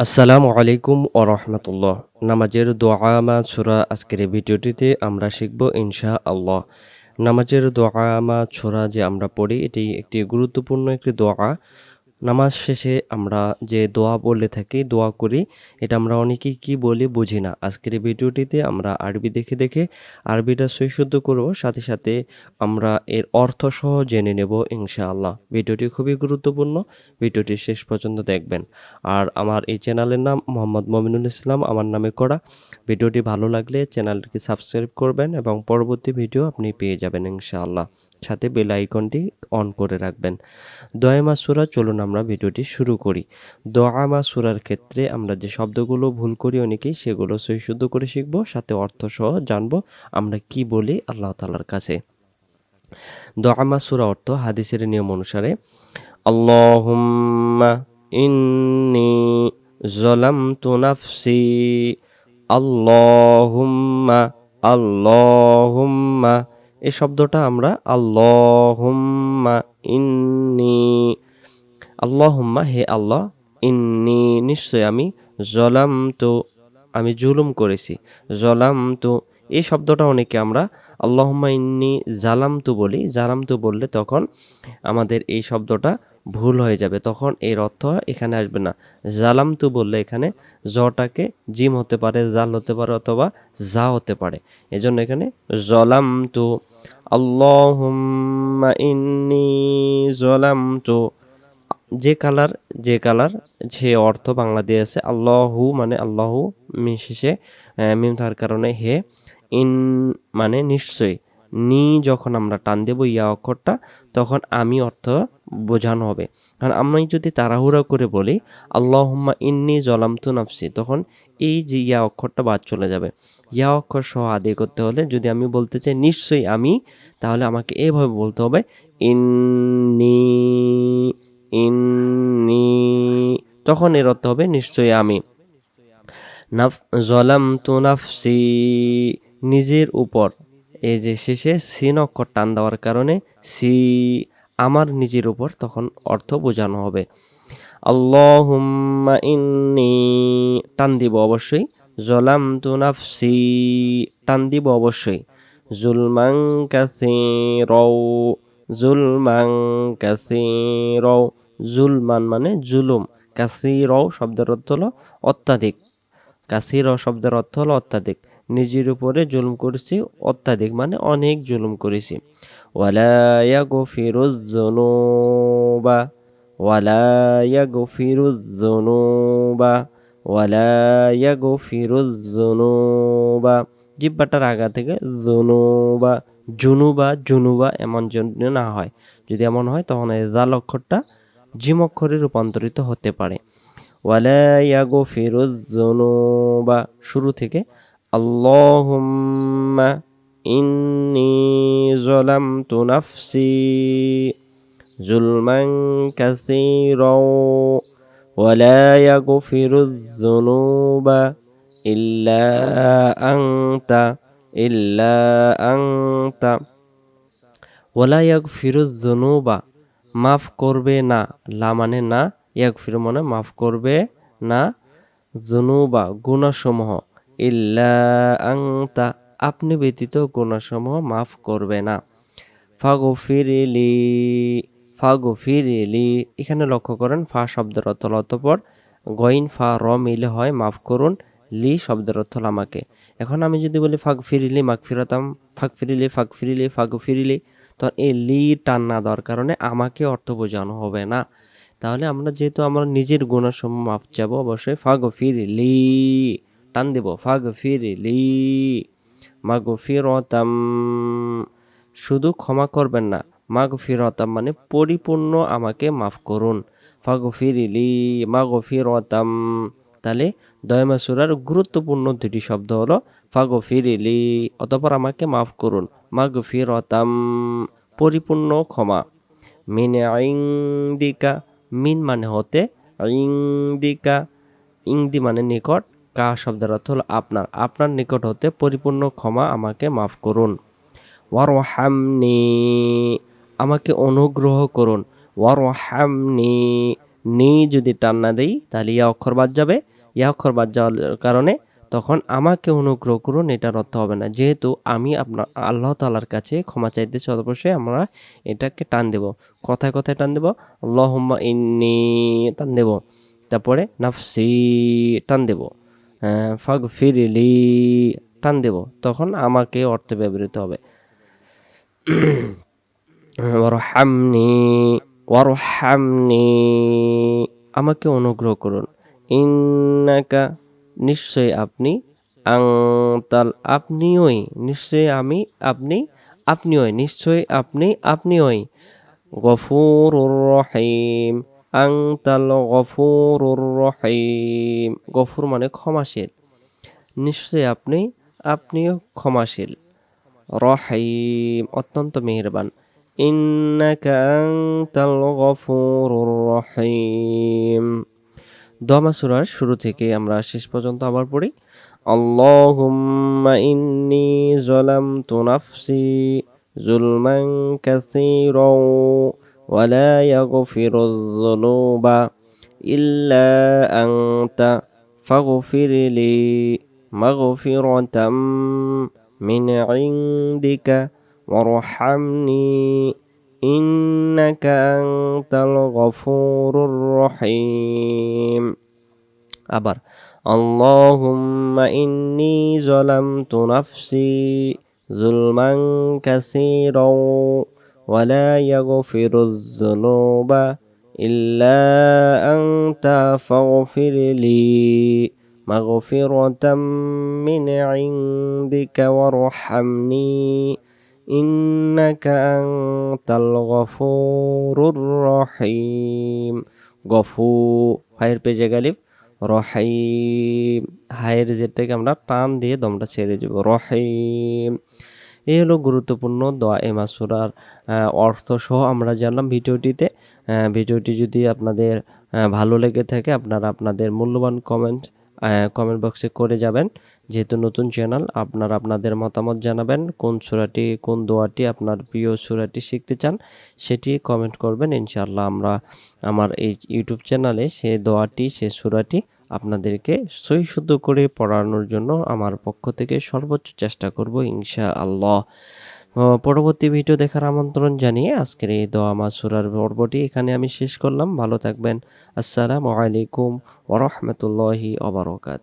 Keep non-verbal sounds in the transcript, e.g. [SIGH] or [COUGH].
আসসালামু আলাইকুম ও রহমতুল্লাহ। নামাজের দোয়ামা ছোরা আজকের ভিডিওটিতে আমরা শিখব ইনশা আল্লাহ নামাজের দোয়ামা ছোরা যে আমরা পড়ি, এটি একটি গুরুত্বপূর্ণ একটি দোয়া। নামাজ শেষে আমরা যে দোয়া বলে থাকি, দোয়া করি, এটা আমরা অনেকেই কি বলি বুঝি না। আজকের এই ভিডিওটিতে আমরা আরবি দেখে দেখে আরবিটা সৈশুদ্ধ করব, সাথে সাথে আমরা এর অর্থ সহ জেনে নেব ইনশাআল্লাহ। ভিডিওটি খুবই গুরুত্বপূর্ণ, ভিডিওটি শেষ পর্যন্ত দেখবেন। আর আমার এই চ্যানেলের নাম মোহাম্মদ মমিনুল ইসলাম, আমার নামে করা। ভিডিওটি ভালো লাগলে চ্যানেলটিকে সাবস্ক্রাইব করবেন এবং পরবর্তী ভিডিও আপনি পেয়ে যাবেন ইনশাআল্লাহ। সাথে বেল আইকনটি অন করে রাখবেন। দয়ামা সুরা, চলুন আমরা ভিডিওটি শুরু করি। দোয়ামা সুরার ক্ষেত্রে আমরা যে শব্দগুলো ভুল করি অনেকেই, সেগুলো সই শুদ্ধ করে শিখব, সাথে অর্থ সহ জানব আমরা কি বলি আল্লাহ তালার কাছে। দোয়ামা সুরা অর্থ হাদিসের নিয়ম অনুসারে, আল্লাহুম্মা ইন্নি জলামতু নাফসি, আল্লাহুম্মা আল্লাহুম্মা এই শব্দটা আমরা আল্লাহুম্মা ইন্নি, আল্লাহুম্মা হে আল্লাহ, ইন্নি, নিশ্চয় আমি জলাম তো আমি জুলুম করেছি। জলাম তো এই শব্দটা অনেকে আমরা আল্লাহম্মা ইন্নি জালাম তো বলি। জালাম তো বললে তখন আমাদের এই শব্দটা ভুল হয়ে যাবে, তখন এর অর্থ এখানে আসবে না। জালাম তু বললে এখানে, জটাকে জিম হতে পারে, জাল হতে পারে অথবা জা হতে পারে। এজন্য এখানে জলাম তু। আল্লাহুম্মা ইন্নি জলাম তু। যে কালার যে কালার, যে অর্থ বাংলা দিয়ে আছে, আল্লাহু মানে আল্লাহু মিশেষে মিম থাকার কারণে হে, ইন মানে নিশ্চয়ই। নি যখন আমরা টান দেব ইয়া অক্ষরটা, তখন আমি অর্থ বোঝানো হবে। কারণ আমি যদি তাড়াহুড়া করে বলি, আল্লাহম্মা ইন্নি জলামতু নাফসি তখন এই যে ইয়া অক্ষরটা বাদ চলে যাবে। ইয়া অক্ষর সহ আদায় করতে হলে যদি আমি বলতে চাই, নিশ্চয়ই আমি তাহলে আমাকে এভাবে বলতে হবে, ইন্নি ইন্নি তখন এর অর্থ হবে, নিশ্চয়ই আমি নাফ জলাম তু নাফসি নিজের উপর। এই যে শেষে সিন অক্ষর টান দেওয়ার কারণে সি আমার নিজের উপর তখন অর্থ বোঝানো হবে। আল্লাহুম্মা ইন্নি, টান দিব অবশ্যই। জলাম তু নাফসি, টান দিব অবশ্যই। জুলমাং কাসি রও জুলমাং কাসি রও জুলমান মানে জুলুম। কাসি রও শব্দের অর্থ হলো অত্যাধিক। কাসি র শব্দের অর্থ হলো অত্যাধিক। নিজের উপরে জুলুম করেছি, অত্যাধিক মানে অনেক জুলুম করেছি। ওয়ালা গফিরুজ্জনুবা ওয়ালা গফিরুজ্জনুবা ওয়ালা গফিরুজ্জনুবা জিব্বাটার আগা থেকে জনুবা জুনুবা জুনুবা এমন জন্য না হয় যদি এমন হয় তখন এই জাল অক্ষরটা জিম অক্ষরে রূপান্তরিত হতে পারে ওয়ালা গফিরুজ্জনুবা শুরু থেকে اللهم إني ظلمت نفسي ظلما كثيرا ولا يغفر الذنوب إلا أنت إلا أنت ওলা ইয়াগফিরুজ জুনুবা মাফ করবে না লা মানে না ইয়াগফির মানে মাফ করবে না জুনুবা গুণাসমূহ ইল্লা আংতা আপনি ব্যতীত গুণাসমূহ মাফ করবে না। ফাগো ফিরিলি ফাগো ফিরিলি এখানে লক্ষ্য করেন, ফা শব্দের অর্থ অতপর গইন, ফা, র মিলে হয়, মাফ করুন, লি শব্দের অর্থ আমাকে। এখন আমি যদি বলি ফাগ ফিরিলি মাগ ফিরাতাম ফাগ ফিরিলি ফাগ ফিরিলি ফাগ ফিরিলি তখন এই লি টান না দেওয়ার কারণে আমাকে অর্থ বোঝানো হবে না। তাহলে আমরা যেহেতু আমরা নিজের গুণাসমূহ মাফ চাবো, অবশ্যই ফাগ ফিরিলি টান দেব ফাগ ফিরিলি মাগো ফিরতাম শুধু ক্ষমা করবেন না মাগো ফিরতাম মানে পরিপূর্ণ আমাকে মাফ করুন। ফাগো ফিরিলি মাগো ফিরতাম তাহলে দয়মা সুরার গুরুত্বপূর্ণ দুটি শব্দ হলো ফাগো ফিরিলি অতপর আমাকে মাফ করুন মাগো ফিরতাম পরিপূর্ণ ক্ষমা। মিনে দিকা মিন মানে হতে দিকা ইংদি মানে নিকট কা শব্দের অর্থ হলো আপনার। আপনার নিকট হতে পরিপূর্ণ ক্ষমা আমাকে মাফ করুন। ওয়ার ওয়ারহামনি, আমাকে অনুগ্রহ করুন। ওয়ার ওয়ারহামনি, নি যদি টান না দেই, তাহলে ইয়া অক্ষর বাদ যাবে। ইয়া অক্ষর বাদ যাওয়ার কারণে তখন আমাকে অনুগ্রহ করুন, এটার অর্থ হবে না। যেহেতু আমি আপনার, আল্লাহ তালার কাছে ক্ষমা চাইতেছি অবশ্যই আমরা এটাকে টান দেব। কথায় কথায় টান দেব। আল্লাহুম্মা ইন্নি, টান দেব। তারপরে নাফসি, টান দেব। ফাগ ফিরিলি টান দেব, তখন আমাকে অর্থে ব্যবহৃত হবে। [CLEARS THROAT] ওয়ারহামনি ওয়ারহামনি, আমাকে অনুগ্রহ করুন। ইন্নাকা, নিশ্চয়ই আপনি আংতাল, আপনিওই, নিশ্চয়ই আমি, আপনি, আপনিওই, নিশ্চয়ই আপনি, আপনিওই। গফুরুর রহিম। আংতাল গফুরুর রহিম। গফুর মানে ক্ষমাশীল। নিশ্চয়ই আপনি, আপনিও ক্ষমাশীল। রহিম, অত্যন্ত মেহেরবান। রহিম। দমা সূরার শুরু থেকে আমরা শেষ পর্যন্ত আবার পড়ি। আল্লাহুম্মা ইন্নি যালামতু নাফসি জুলমান কাসীরা ولا يغفر الذنوب إلا أنت فاغفر لي مغفرة من عندك وارحمني إنك أنت الغفور الرحيم. أبر. اللهم إني ظلمت نفسي ظلما كثيرا ولا يغفر الذنوب إلا أنت فاغفر لي مغفرة من عندك وارحمني إنك أنت الغفور الرحيم গফু হায়ের পেজে গালিব রহিম হায়ের যেটাকে আমরা টান দিয়ে দমটা ছেড়ে যাব রহিম এই হলো গুরুত্বপূর্ণ দোয়া এ মাসুরার অর্থ সহ আমরা জানলাম ভিডিওটিতে। ভিডিওটি যদি আপনাদের ভালো লেগে থাকে আপনারা আপনাদের মূল্যবান কমেন্ট কমেন্ট বক্সে করে যাবেন। যেহেতু নতুন চ্যানেল আপনারা আপনাদের মতামত জানাবেন, কোন সুরাটি, কোন দোয়াটি আপনার প্রিয় সুরাটি শিখতে চান সেটি কমেন্ট করবেন। ইনশাআল্লাহ আমরা আমার এই ইউটিউব চ্যানেলে সে দোয়াটি, সে সুরাটি আপনাদেরকে সই শুদ্ধ করে পড়ানোর জন্য আমার পক্ষ থেকে সর্বোচ্চ চেষ্টা করব ইনশা আল্লাহ পরবর্তী ভিডিও দেখার আমন্ত্রণ জানিয়ে আজকের এই দোয়া মাসুরার পর্বটি এখানে আমি শেষ করলাম। ভালো থাকবেন। আসসালামু আলাইকুম ওরহমতুল্লাহি ওবরকাত